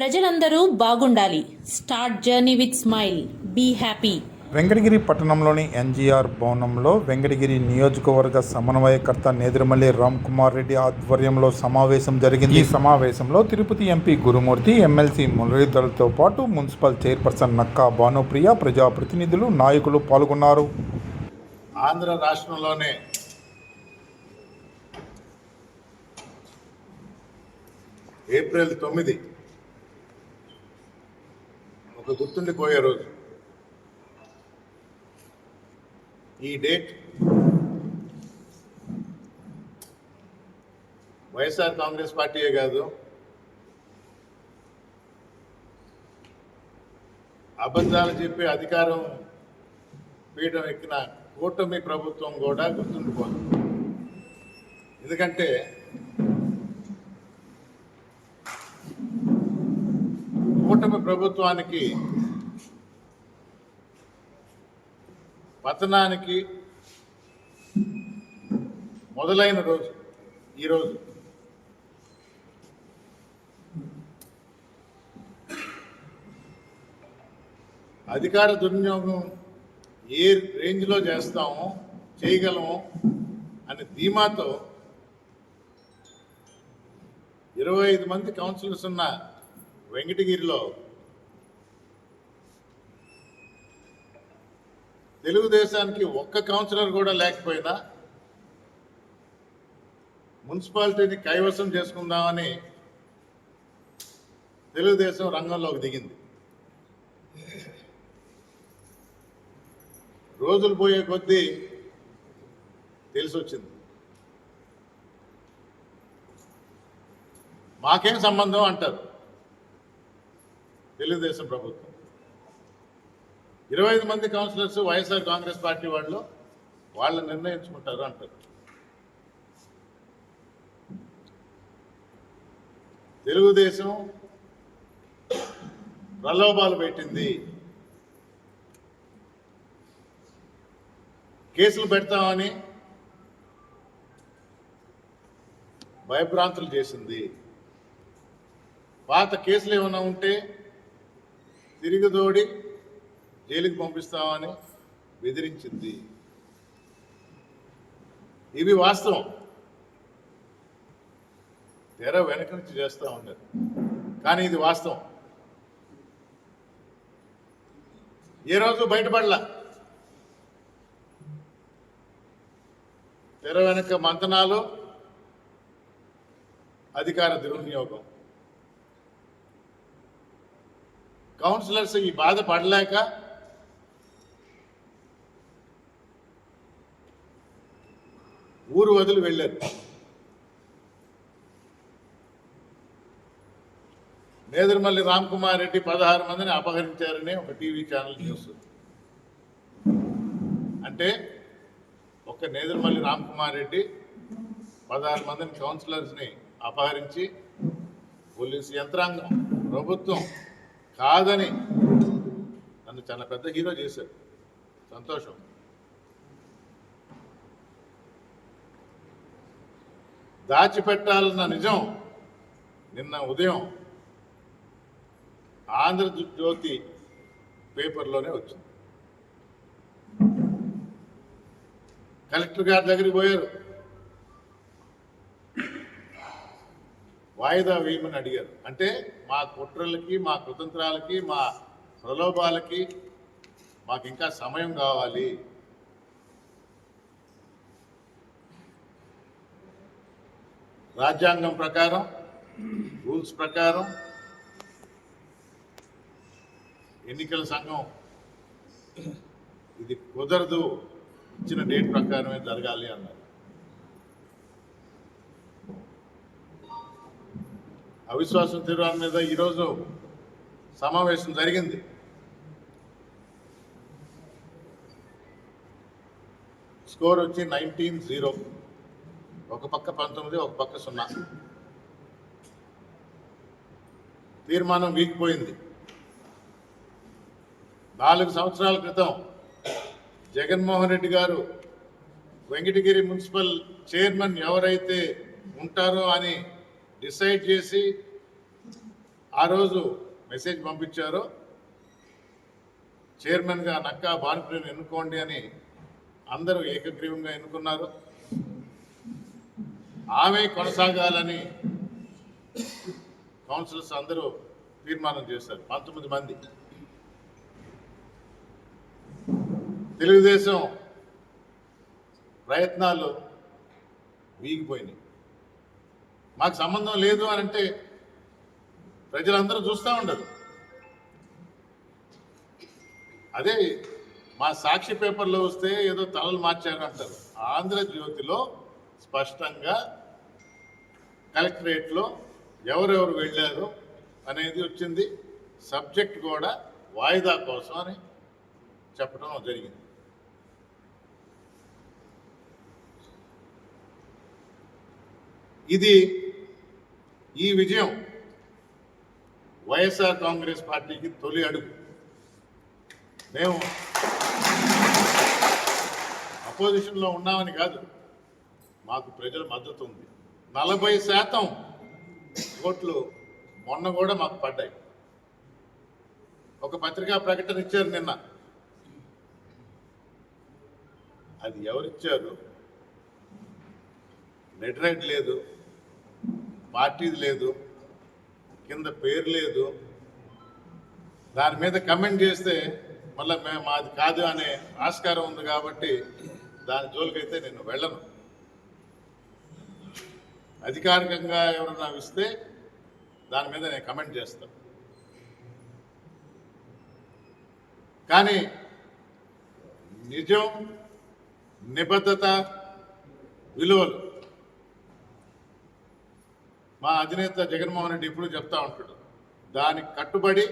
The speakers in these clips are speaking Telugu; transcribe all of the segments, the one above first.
ప్రజలందరూ బాగుండాలి. Start journey with smile. Be happy. Venkatagiri పట్టణంలోని ఎన్జీఆర్ భవనంలో వెంకటగిరి నియోజకవర్గ సమన్వయకర్త నేదురుమల్లి రామ్ కుమార్ రెడ్డి ఆధ్వర్యంలో సమావేశం జరిగింది. ఈ సమావేశంలో తిరుపతి ఎంపీ గురుమూర్తి ఎమ్మెల్సీ మురళీధర్తో పాటు మున్సిపల్ చైర్పర్సన్ నక్కా భానుప్రియ ప్రజాప్రతినిధులు నాయకులు పాల్గొన్నారు. ఆంధ్ర రాష్ట్రంలోనే ఏప్రిల్ తొమ్మిది ఒక గుర్తుండిపోయే రోజు. ఈ డేట్ వైఎస్ఆర్ కాంగ్రెస్ పార్టీయే కాదు అబద్ధాలు చెప్పి అధికారం పీఠం ఎక్కిన కూటమి ప్రభుత్వం కూడా గుర్తుండిపోతుంది ఎందుకంటే కూటమి ప్రభుత్వానికి పతనానికి మొదలైన రోజు ఈరోజు అధికార దుర్వినియోగం ఏ రేంజ్లో చేస్తామో చేయగలము అనే ధీమాతో ఇరవై ఐదు మంది కౌన్సిలర్స్ ఉన్న వెంకటగిరిలో తెలుగుదేశానికి ఒక్క కౌన్సిలర్ కూడా లేకపోయినా మున్సిపాలిటీని కైవసం చేసుకుందామని తెలుగుదేశం రంగంలోకి దిగింది. రోజులు పోయే కొద్దీ తెలిసొచ్చింది. మాకేం సంబంధం అంటారు? తెలుగుదేశం ప్రభుత్వం. ఇరవై ఐదు మంది కౌన్సిలర్స్ వైఎస్ఆర్ కాంగ్రెస్ పార్టీ వాళ్ళు వాళ్ళు నిర్ణయించుకుంటారు అంటారు. తెలుగుదేశం ప్రలోభాలు పెట్టింది. కేసులు పెడతామని భయభ్రాంతులు చేసింది. పాత కేసులు ఏమైనా ఉంటే తిరిగిదోడి జైలుకి పంపిస్తామని బెదిరించింది. ఇవి వాస్తవం. తెర వెనక నుంచి చేస్తూ ఉండదు కానీ ఇది వాస్తవం. ఏ రోజు బయటపడలా? తెర వెనక మంతనాలు అధికార దుర్వినియోగం. కౌన్సిలర్స్ ఈ బాధ పడలేక ఊరు వదిలి వెళ్ళారు. నేదురుమల్లి రామ్ కుమార్ రెడ్డి పదహారు మందిని అపహరించారని ఒక టీవీ ఛానల్ న్యూస్. అంటే ఒక నేదురుమల్లి రామ్ కుమార్ రెడ్డి పదహారు మందిని కౌన్సిలర్స్ని అపహరించి పోలీసు యంత్రాంగం ప్రభుత్వం కాదని నన్ను చాలా పెద్ద హీరో చేశారు. సంతోషం. దాచిపెట్టాలన్న నిజం నిన్న ఉదయం ఆంధ్రజ్యోతి పేపర్లోనే వచ్చింది. కలెక్టర్ గారి దగ్గరికి పోయారు. వాయిదా వేయమని అడిగారు. అంటే మా కుట్రలకి మా కుతంత్రాలకి మా ప్రలోభాలకి మాకు ఇంకా సమయం కావాలి. రాజ్యాంగం ప్రకారం రూల్స్ ప్రకారం ఎన్నికల సంఘం ఇది కుదరదు. ఇచ్చిన డేట్ ప్రకారమే జరగాలి అన్నారు. అవిశ్వాసం తీర్మానం మీద ఈరోజు సమావేశం జరిగింది. స్కోర్ వచ్చి నైన్టీన్ జీరో. ఒక పక్క పంతొమ్మిది ఒక పక్క సున్నా. తీర్మానం వీగిపోయింది నాలుగు సంవత్సరాల క్రితం జగన్మోహన్ రెడ్డి గారు వెంకటగిరి మున్సిపల్ చైర్మన్ ఎవరైతే ఉంటారో అని డిసైడ్ చేసి ఆ రోజు మెసేజ్ పంపించారో. చైర్మన్గా నక్కా భానుప్రియను ఎన్నుకోండి అని అందరూ ఏకగ్రీవంగా ఎన్నుకున్నారు. ఆమె కొనసాగాలని కౌన్సిలర్స్ అందరూ తీర్మానం చేశారు. పంతొమ్మిది మంది. తెలుగుదేశం ప్రయత్నాలు వీగిపోయినాయి. మాకు సంబంధం లేదు అని అంటే ప్రజలందరూ చూస్తూ ఉండరు. అదే మా సాక్షి పేపర్లో వస్తే ఏదో తలలు మార్చారు అంటారు. ఆంధ్రజ్యోతిలో స్పష్టంగా కలెక్టరేట్లో ఎవరెవరు వెళ్ళారు అనేది వచ్చింది. సబ్జెక్ట్ కూడా వాయిదా కోసం అని చెప్పడం జరిగింది. ఇది ఈ విజయం వైఎస్ఆర్ కాంగ్రెస్ పార్టీకి తొలి అడుగు. మేము అపోజిషన్లో ఉన్నామని కాదు మాకు ప్రజల మద్దతు ఉంది. నలభై శాతం ఓట్లు మొన్న కూడా మాకు పడ్డాయి. ఒక పత్రికా ప్రకటన ఇచ్చారు నిన్న. అది ఎవరిచ్చారు? లెటరైట్ లేదు. పార్టీది లేదు కింద పేరు లేదు. దాని మీద కమెంట్ చేస్తే మళ్ళీ మేము మాది కాదు అనే ఆస్కారం ఉంది కాబట్టి దాని జోలికైతే నేను వెళ్ళను. అధికారికంగా ఎవరన్నా ఇస్తే దాని మీద నేను కమెంట్ చేస్తాను కానీ నిజం నిబద్ధత విలువలు మా అధినేత జగన్మోహన్ రెడ్డి ఎప్పుడు చెప్తా ఉంటాడు దానికి కట్టుబడి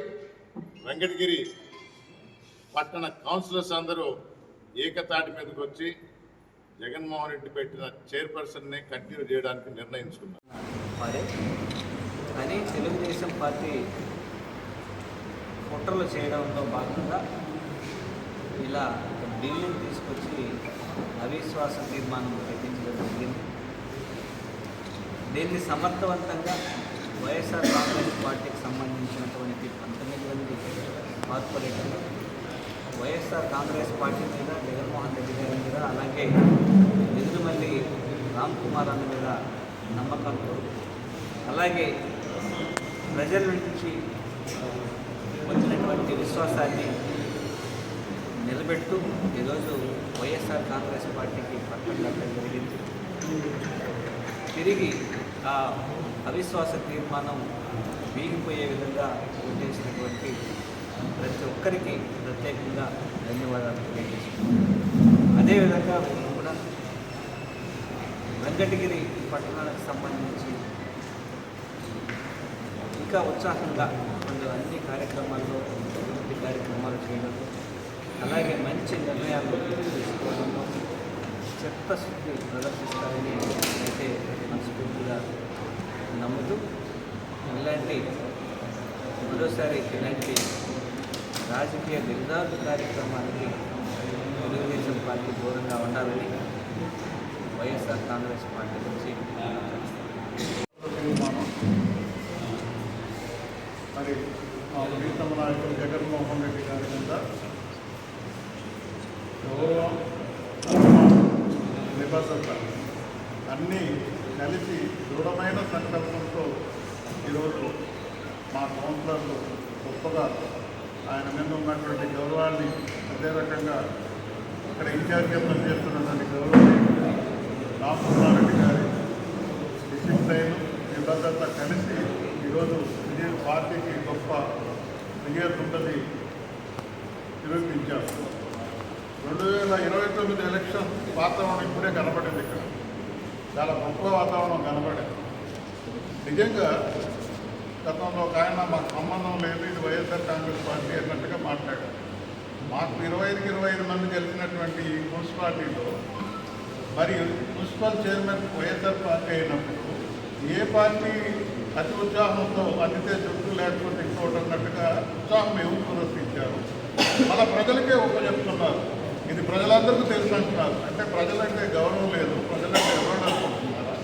వెంకటగిరి పట్టణ కౌన్సిలర్స్ అందరూ ఏకతాటి మీదకి వచ్చి జగన్మోహన్ రెడ్డి పెట్టిన చైర్పర్సన్ని కంటిన్యూ చేయడానికి నిర్ణయించుకున్నారు. కానీ తెలుగుదేశం పార్టీ కుట్రలు చేయడంలో భాగంగా ఇలా బిల్లును తీసుకొచ్చి అవిశ్వాస తీర్మానం ప్రకటించడం జరిగింది. దీన్ని సమర్థవంతంగా వైఎస్ఆర్ కాంగ్రెస్ పార్టీకి సంబంధించినటువంటి పంతొమ్మిది మంది కార్పొరేటర్లు వైఎస్ఆర్ కాంగ్రెస్ పార్టీ మీద జగన్మోహన్ రెడ్డి గారి మీద అలాగే నిధులమల్లి రామ్ కుమార్ అన్న మీద నమ్మకంతో అలాగే ప్రజల నుంచి వచ్చినటువంటి విశ్వాసాన్ని నిలబెడుతూ ఈరోజు వైఎస్ఆర్ కాంగ్రెస్ పార్టీకి పట్టం కట్టడం జరిగింది. తిరిగి ఆ అవిశ్వాస తీర్మానం వీగిపోయే విధంగా ఉద్దేశించినటువంటి ప్రతి ఒక్కరికి ప్రత్యేకంగా ధన్యవాదాలు తెలియజేస్తున్నాను. అదేవిధంగా మేము కూడా వెంకటగిరి పట్టణాలకు సంబంధించి ఇంకా ఉత్సాహంగా వాళ్ళు అన్ని కార్యక్రమాల్లో అభివృద్ధి కార్యక్రమాలు చేయడం అలాగే మంచి నిర్ణయాలు చిత్తశుద్ధి ప్రదర్శిస్తారని అయితే మనస్ఫూర్తిగా నమ్ముతూ ఇలాంటి మరోసారి ఇలాంటి రాజకీయ దిగ్దార్థ కార్యక్రమానికి తెలుగుదేశం పార్టీ దూరంగా ఉండాలని వైఎస్ఆర్ కాంగ్రెస్ పార్టీ నుంచి మరి మా ప్రీతమ నాయకులు జగన్మోహన్ రెడ్డి గారి మీద గౌరవం నిబద్ధత అన్నీ కలిసి దృఢమైన సంకల్పంతో ఈరోజు మా కౌన్సిలర్లు గొప్పగా ఆయన మీద ఉన్నటువంటి గౌరవాన్ని అదే రకంగా ఇక్కడ ఇన్ఛార్జ్గా పనిచేస్తున్నటువంటి గౌరవం రామకుమారెడ్డి గారి డిసిప్లైన్ నిబద్ధత కలిసి ఈరోజు విజయ పార్టీకి గొప్ప విజయతుండది నిరూపించారు. రెండు వేల ఇరవై తొమ్మిది ఎలక్షన్ వాతావరణం ఇప్పుడే కనబడింది ఇక్కడ. చాలా గొప్ప వాతావరణం కనబడింది. నిజంగా గతంలో ఒక ఆయన మాకు సంబంధం లేదు ఇది వైఎస్ఆర్ కాంగ్రెస్ పార్టీ అన్నట్టుగా మాట్లాడారు. మాకు ఇరవై ఐదుకి ఇరవై ఐదు మంది గెలిచినటువంటి ఈ మున్సిపాలిటీలో మరి మున్సిపల్ చైర్మన్ వైఎస్ఆర్ పార్టీ అయినప్పుడు ఏ పార్టీ అతి ఉత్సాహంతో అందితే చుట్టూ లేకపోతే ఇంకోటి అన్నట్టుగా ఉత్సాహం మేము ప్రదర్శించారు మన ప్రజలకే ఉపయోగిస్తున్నారు ఇది ప్రజలందరికీ తెలుసు అంటున్నారు. అంటే ప్రజలంటే గౌరవం లేదు. ప్రజలంటే ఎవరు అనుకుంటున్నారా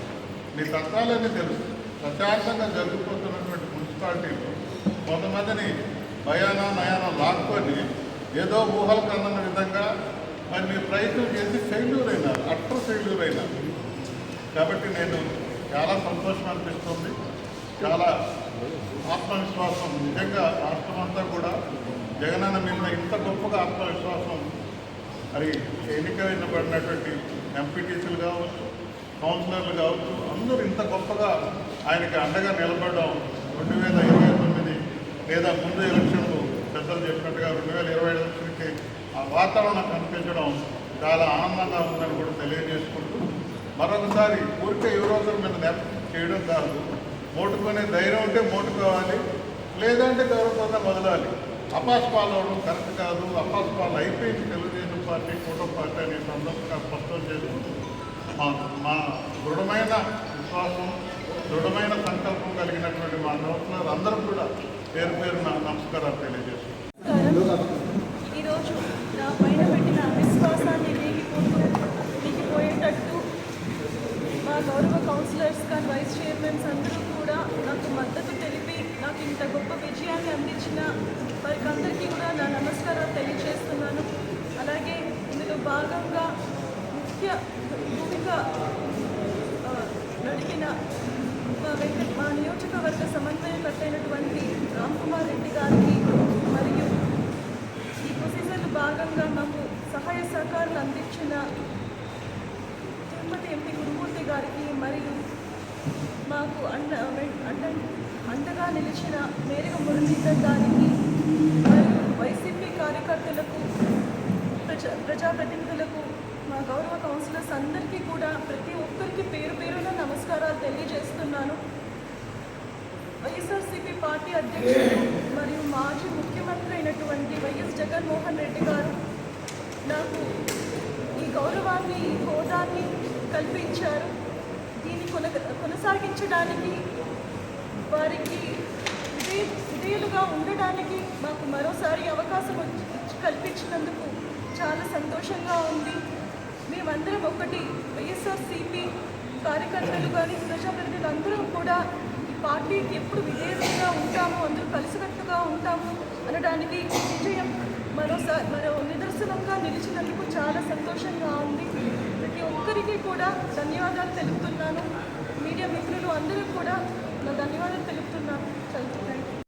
మీ తత్వాలన్నీ తెలుసు. ప్రశాంతంగా జరిగిపోతున్నటువంటి మున్సిపాలిటీలో కొంతమందిని భయానా నయాన లాక్కొని ఏదో ఊహలు కన్న విధంగా మరి మీరు ప్రయత్నం చేసి ఫెయిల్యూర్ అయినారు. అట్ర ఫెయిల్యూర్ అయినారు. కాబట్టి నేను చాలా సంతోషం అనిపిస్తుంది. చాలా ఆత్మవిశ్వాసం. నిజంగా రాష్ట్రం అంతా కూడా జగనన్న మీద ఇంత గొప్పగా ఆత్మవిశ్వాసం మరి ఎన్నికైనబడినటువంటి ఎంపీటీసీలు కావచ్చు కౌన్సిలర్లు కావచ్చు అందరూ ఇంత గొప్పగా ఆయనకి అండగా నిలబడడం రెండు వేల ఇరవై తొమ్మిది లేదా ముందు ఎలక్షన్లు పెద్దలు చెప్పినట్టుగా రెండు వేల ఇరవై ఎలక్షన్కి ఆ వాతావరణం కనిపించడం చాలా ఆనందంగా ఉందని కూడా తెలియజేసుకుంటూ మరొకసారి ఊరికే ఏ రోజుల మీద నెప్ చేయడం కాదు మోటుకునే ధైర్యం ఉంటే మోటుకోవాలి లేదంటే గౌరవంగా వదలాలి. అపాస్ అవడం కరెక్ట్ కాదు అపాస్ పాలు అయిపోయింది తెలుగుదేశం. పార్టీ కూటమి పార్టీ అనే సందర్భంగా స్పష్టం చేస్తూ మా మా దృఢమైన విశ్వాసం దృఢమైన సంకల్పం కలిగినటువంటి మా కౌన్సిలర్ అందరూ కూడా పేరు పేరు నా నమస్కారాలు తెలియజేస్తున్నాను ఈరోజు నా పైన పెట్టిన విశ్వాసాన్ని వీగిపోతూ మా గౌరవ కౌన్సిలర్స్ కానీ వైస్ చైర్మన్స్ అందరూ కూడా నాకు మద్దతు తెలిపి నాకు ఇంత గొప్ప విజయాన్ని అందించిన వారికి అందరికీ కూడా నా నమస్కారాలు తెలియజేస్తున్నాను. అలాగే ఇందులో భాగంగా ముఖ్య భూమిక నడిపిన మా వెంకట మా నియోజకవర్గ సమన్వయకర్త అయినటువంటి రామ్ కుమార్ రెడ్డి గారికి మరియు ఈ ప్రొసీజర్లో భాగంగా మాకు సహాయ సహకారాలు అందించిన తిరుపతి ఎంపీ గురుమూర్తి గారికి మరియు మాకు అండ అండ అండగా నిలిచిన మేరగ మురళీధర్ గారికి మరియు వైసీపీ కార్యకర్తలకు ప్రజా ప్రజాప్రతినిధులకు మా గౌరవ కౌన్సిలర్స్ అందరికీ కూడా ప్రతి ఒక్కరికి పేరు పేరున నమస్కారాలు తెలియజేస్తున్నాను. వైఎస్ఆర్సీపీ పార్టీ అధ్యక్షుడు మరియు మాజీ ముఖ్యమంత్రి అయినటువంటి వైఎస్ జగన్మోహన్ రెడ్డి గారు నాకు ఈ గౌరవాన్ని ఈ హోదాన్ని కల్పించారు. దీన్ని కొన కొనసాగించడానికి వారికి విధే విధేయులుగా ఉండడానికి మాకు మరోసారి అవకాశం వచ్చి- కల్పించినందుకు చాలా సంతోషంగా ఉంది. మేమందరం ఒకటి వైఎస్ఆర్సీపీ కార్యకర్తలు కానీ ప్రజాప్రతినిధులు అందరం కూడా ఈ పార్టీకి ఎప్పుడు విధేయంగా ఉంటాము అందరూ కలిసికట్టుగా ఉంటాము అనడానికి విజయం మరోసారి మరో నిదర్శనంగా నిలిచినందుకు చాలా సంతోషంగా ఉంది. ప్రతి ఒక్కరికి కూడా ధన్యవాదాలు తెలుపుతున్నాను. మీడియా మిత్రులు అందరూ కూడా నా ధన్యవాదాలు తెలుపుతున్నాను. చదువుతున్నాను